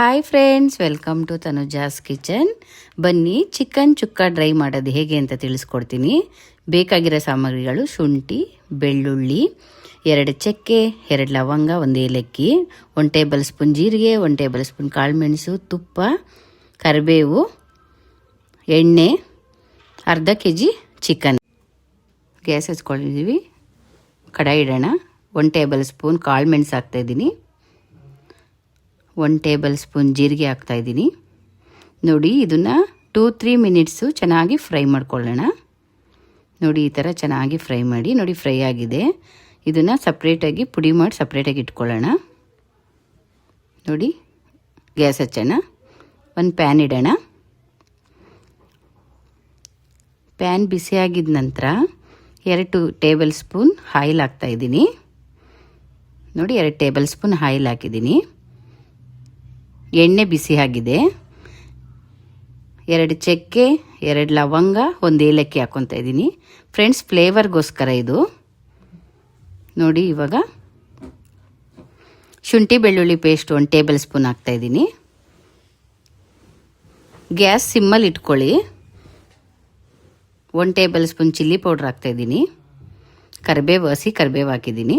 Hi friends welcome to Tanuja's kitchen ಬನ್ನಿ chicken ಚುಕ್ಕ dry ಮಾಡೋದು ಹೇಗೆ ಅಂತ ತಿಳಿಸ್ಕೊಡ್ತೀನಿ. ಬೇಕಾಗಿರೋ ಸಾಮಗ್ರಿಗಳು ಶುಂಠಿ, ಬೆಳ್ಳುಳ್ಳಿ, ಎರಡು ಚಕ್ಕೆ, ಎರಡು ಲವಂಗ, ಒಂದು ಏಲಕ್ಕಿ ಒನ್ ಟೇಬಲ್ ಸ್ಪೂನ್ ಜೀರಿಗೆ ಒನ್ ಟೇಬಲ್ ಸ್ಪೂನ್ ಕಾಳುಮೆಣಸು, ತುಪ್ಪ, ಕರಿಬೇವು, ಎಣ್ಣೆ, ಅರ್ಧ ಕೆ ಜಿ ಚಿಕನ್ ಗ್ಯಾಸ್ ಹಚ್ಕೊಂಡಿದ್ದೀವಿ. ಕಡಾಯಿ ಇಡೋಣ. ಒನ್ ಟೇಬಲ್ ಸ್ಪೂನ್ ಕಾಳುಮೆಣಸು ಹಾಕ್ತಾಯಿದ್ದೀನಿ ಒನ್ ಟೇಬಲ್ ಸ್ಪೂನ್ ಜೀರಿಗೆ ಹಾಕ್ತಾಯಿದ್ದೀನಿ ನೋಡಿ, ಇದನ್ನು ಟೂ ತ್ರೀ ಮಿನಿಟ್ಸು ಚೆನ್ನಾಗಿ ಫ್ರೈ ಮಾಡ್ಕೊಳ್ಳೋಣ. ನೋಡಿ, ಈ ಥರ ಚೆನ್ನಾಗಿ ಫ್ರೈ ಮಾಡಿ, ನೋಡಿ, ಫ್ರೈ ಆಗಿದೆ. ಇದನ್ನು ಸಪ್ರೇಟಾಗಿ ಪುಡಿ ಮಾಡಿ ಸಪ್ರೇಟಾಗಿ ಇಟ್ಕೊಳ್ಳೋಣ. ನೋಡಿ, ಗ್ಯಾಸ್ ಹಚ್ಚೋಣ. ಒಂದು ಪ್ಯಾನ್ ಇಡೋಣ. ಪ್ಯಾನ್ ಬಿಸಿಯಾಗಿದ ನಂತರ ಎರಡು ಟೇಬಲ್ ಸ್ಪೂನ್ ಆಯಿಲ್ ಹಾಕ್ತಾಯಿದ್ದೀನಿ ನೋಡಿ, ಎರಡು ಟೇಬಲ್ ಸ್ಪೂನ್ ಆಯಿಲ್ ಹಾಕಿದ್ದೀನಿ. ಎಣ್ಣೆ ಬಿಸಿ ಆಗಿದೆ. ಎರಡು ಚಕ್ಕೆ, ಎರಡು ಲವಂಗ, ಒಂದು ಏಲಕ್ಕಿ ಹಾಕ್ಕೊತಾ ಇದ್ದೀನಿ. ಫ್ರೆಂಡ್ಸ್ ಫ್ಲೇವರ್ಗೋಸ್ಕರ ಇದು. ನೋಡಿ ಇವಾಗ ಶುಂಠಿ ಬೆಳ್ಳುಳ್ಳಿ ಪೇಸ್ಟ್ ಒಂದು ಟೇಬಲ್ ಸ್ಪೂನ್ ಹಾಕ್ತಾಯಿದ್ದೀನಿ ಗ್ಯಾಸ್ ಸಿಮ್ಮಲ್ಲಿ ಇಟ್ಕೊಳ್ಳಿ. ಒಂದು ಟೇಬಲ್ ಸ್ಪೂನ್ ಚಿಲ್ಲಿ ಪೌಡ್ರ್ ಹಾಕ್ತಾಯಿದ್ದೀನಿ ಕರಿಬೇವು, ಹಸಿ ಕರಿಬೇವು ಹಾಕಿದ್ದೀನಿ.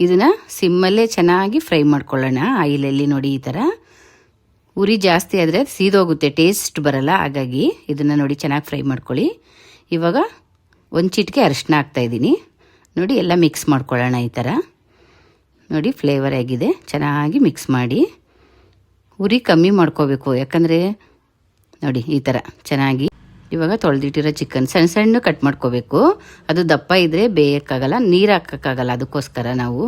ಇದನ್ನು ಸಿಮ್ಮಲ್ಲೇ ಚೆನ್ನಾಗಿ ಫ್ರೈ ಮಾಡ್ಕೊಳ್ಳೋಣ, ಆಯಿಲಲ್ಲಿ ನೋಡಿ ಈ ಥರ ಉರಿ ಜಾಸ್ತಿ ಆದರೆ ಸೀದೋಗುತ್ತೆ ಟೇಸ್ಟ್ ಬರಲ್ಲ. ಹಾಗಾಗಿ ಇದನ್ನು ನೋಡಿ ಚೆನ್ನಾಗಿ ಫ್ರೈ ಮಾಡ್ಕೊಳ್ಳಿ. ಇವಾಗ ಒಂದು ಚಿಟಿಕೆ ಅರಿಶಿನ ಹಾಕ್ತಾಯಿದ್ದೀನಿ ನೋಡಿ ಎಲ್ಲ ಮಿಕ್ಸ್ ಮಾಡ್ಕೊಳ್ಳೋಣ ಈ ಥರ ನೋಡಿ ಫ್ಲೇವರ್ ಆಗಿದೆ ಚೆನ್ನಾಗಿ ಮಿಕ್ಸ್ ಮಾಡಿ. ಉರಿ ಕಮ್ಮಿ ಮಾಡ್ಕೋಬೇಕು, ಯಾಕಂದರೆ ನೋಡಿ ಈ ಥರ ಚೆನ್ನಾಗಿ. ಇವಾಗ ತೊಳೆದಿಟ್ಟಿರೋ ಚಿಕನ್ ಸಣ್ಣ ಸಣ್ಣ ಕಟ್ ಮಾಡ್ಕೋಬೇಕು. ಅದು ದಪ್ಪ ಇದ್ದರೆ ಬೇಯಕ್ಕಾಗಲ್ಲ, ನೀರು ಹಾಕೋಕ್ಕಾಗಲ್ಲ. ಅದಕ್ಕೋಸ್ಕರ ನಾವು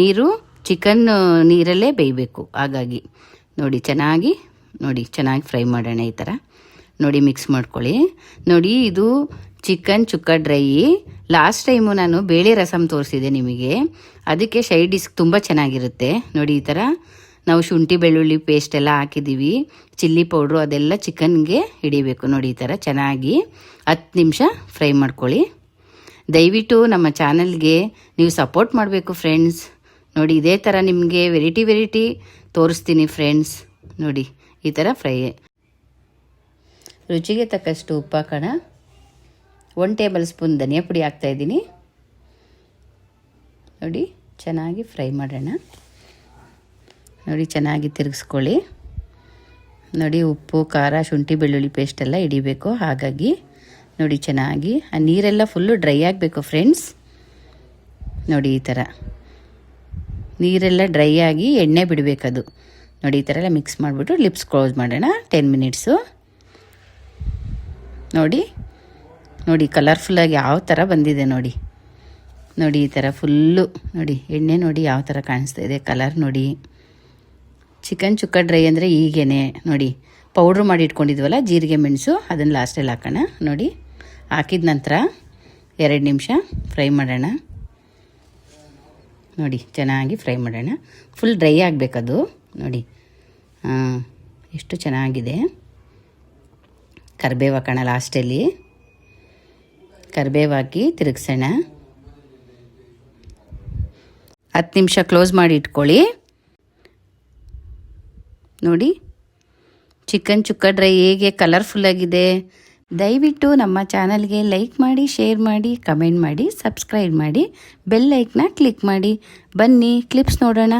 ನೀರು ಚಿಕನ್ ನೀರಲ್ಲೇ ಬೇಯಬೇಕು. ಹಾಗಾಗಿ ನೋಡಿ, ಚೆನ್ನಾಗಿ ನೋಡಿ, ಚೆನ್ನಾಗಿ ಫ್ರೈ ಮಾಡೋಣ ಈ ಥರ. ನೋಡಿ ಮಿಕ್ಸ್ ಮಾಡ್ಕೊಳ್ಳಿ. ನೋಡಿ, ಇದು chicken chukka dry. Last time ನಾನು ಬೇಳೆ ರಸಮ್ ತೋರಿಸಿದೆ ನಿಮಗೆ. ಅದಕ್ಕೆ ಶೈಡ್ ಡಿಸ್ಕ್ ತುಂಬ ಚೆನ್ನಾಗಿರುತ್ತೆ. ನೋಡಿ, ಈ ಥರ. ನಾವು ಶುಂಠಿ, ಬೆಳ್ಳುಳ್ಳಿ ಪೇಸ್ಟ್ ಎಲ್ಲ ಹಾಕಿದ್ದೀವಿ. ಚಿಲ್ಲಿ ಪೌಡ್ರು, ಅದೆಲ್ಲ ಚಿಕನ್ಗೆ ಹಿಡಿಬೇಕು. ನೋಡಿ, ಈ ಥರ ಚೆನ್ನಾಗಿ ಹತ್ತು ನಿಮಿಷ ಫ್ರೈ ಮಾಡ್ಕೊಳ್ಳಿ. ದಯವಿಟ್ಟು ನಮ್ಮ ಚಾನಲ್ಗೆ ನೀವು ಸಪೋರ್ಟ್ ಮಾಡಬೇಕು ಫ್ರೆಂಡ್ಸ್ ನೋಡಿ, ಇದೇ ಥರ ನಿಮಗೆ ವೆರೈಟಿ ವೆರೈಟಿ ತೋರಿಸ್ತೀನಿ ಫ್ರೆಂಡ್ಸ್ ನೋಡಿ, ಈ ಥರ ಫ್ರೈ ರುಚಿಗೆ ತಕ್ಕಷ್ಟು ಉಪ್ಪು ಹಾಕೋಣ. ಒನ್ ಟೇಬಲ್ ಸ್ಪೂನ್ ಧನಿಯಾ ಪುಡಿ ಹಾಕ್ತಾಯಿದ್ದೀನಿ ನೋಡಿ, ಚೆನ್ನಾಗಿ ಫ್ರೈ ಮಾಡೋಣ. ನೋಡಿ, ಚೆನ್ನಾಗಿ ತಿರುಗಿಸ್ಕೊಳ್ಳಿ. ನೋಡಿ, ಉಪ್ಪು, ಖಾರ, ಶುಂಠಿ, ಬೆಳ್ಳುಳ್ಳಿ ಪೇಸ್ಟ್ ಎಲ್ಲ ಹಿಡಿಬೇಕು. ಹಾಗಾಗಿ, ನೋಡಿ, ಚೆನ್ನಾಗಿ, ಆ ನೀರೆಲ್ಲ ಫುಲ್ಲು ಡ್ರೈ ಆಗಬೇಕು ಫ್ರೆಂಡ್ಸ್ ನೋಡಿ, ಈ ಥರ ನೀರೆಲ್ಲ ಡ್ರೈ ಆಗಿ ಎಣ್ಣೆ ಬಿಡಬೇಕದು. ನೋಡಿ, ಈ ಥರ ಎಲ್ಲ ಮಿಕ್ಸ್ ಮಾಡಿಬಿಟ್ಟು ಲಿಪ್ಸ್ ಕ್ಲೋಸ್ ಮಾಡೋಣ. ಟೆನ್ ಮಿನಿಟ್ಸು ನೋಡಿ ನೋಡಿ ಕಲರ್ಫುಲ್ಲಾಗಿ ಯಾವ ಥರ ಬಂದಿದೆ ನೋಡಿ. ನೋಡಿ, ಈ ಥರ ಫುಲ್ಲು ನೋಡಿ, ಎಣ್ಣೆ ನೋಡಿ ಯಾವ ಥರ ಕಾಣಿಸ್ತಾ ಇದೆ ಕಲರ್ ನೋಡಿ. ಚಿಕನ್ ಚುಕ್ಕ ಡ್ರೈ ಅಂದರೆ ಈಗೇನೆ, ನೋಡಿ ಪೌಡ್ರ್ ಮಾಡಿ ಇಟ್ಕೊಂಡಿದ್ವಲ್ಲ, ಜೀರಿಗೆ, ಮೆಣಸು, ಅದನ್ನು ಲಾಸ್ಟಲ್ಲಿ ಹಾಕೋಣ. ನೋಡಿ, ಹಾಕಿದ ನಂತರ ಎರಡು ನಿಮಿಷ ಫ್ರೈ ಮಾಡೋಣ. ನೋಡಿ, ಚೆನ್ನಾಗಿ ಫ್ರೈ ಮಾಡೋಣ. ಫುಲ್ ಡ್ರೈ ಆಗಬೇಕದು. ನೋಡಿ ಹಾಂ ಎಷ್ಟು ಚೆನ್ನಾಗಿದೆ. ಕರಿಬೇವು ಹಾಕೋಣ ಲಾಸ್ಟಲ್ಲಿ ಕರಿಬೇವು ಹಾಕಿ ತಿರುಗಿಸೋಣ. ಹತ್ತು ನಿಮಿಷ ಕ್ಲೋಸ್ ಮಾಡಿ ಇಟ್ಕೊಳ್ಳಿ. ನೋಡಿ, ಚಿಕನ್ ಚುಕ್ಕ ಡ್ರೈ ಹೇಗೆ ಕಲರ್ಫುಲ್ಲಾಗಿದೆ ದಯವಿಟ್ಟು ನಮ್ಮ ಚಾನಲ್ಗೆ ಲೈಕ್ ಮಾಡಿ, ಶೇರ್ ಮಾಡಿ, ಕಮೆಂಟ್ ಮಾಡಿ, ಸಬ್ಸ್ಕ್ರೈಬ್ ಮಾಡಿ, ಬೆಲ್ ಲೈಕ್ನ ಕ್ಲಿಕ್ ಮಾಡಿ. ಬನ್ನಿ, ಕ್ಲಿಪ್ಸ್ ನೋಡೋಣ.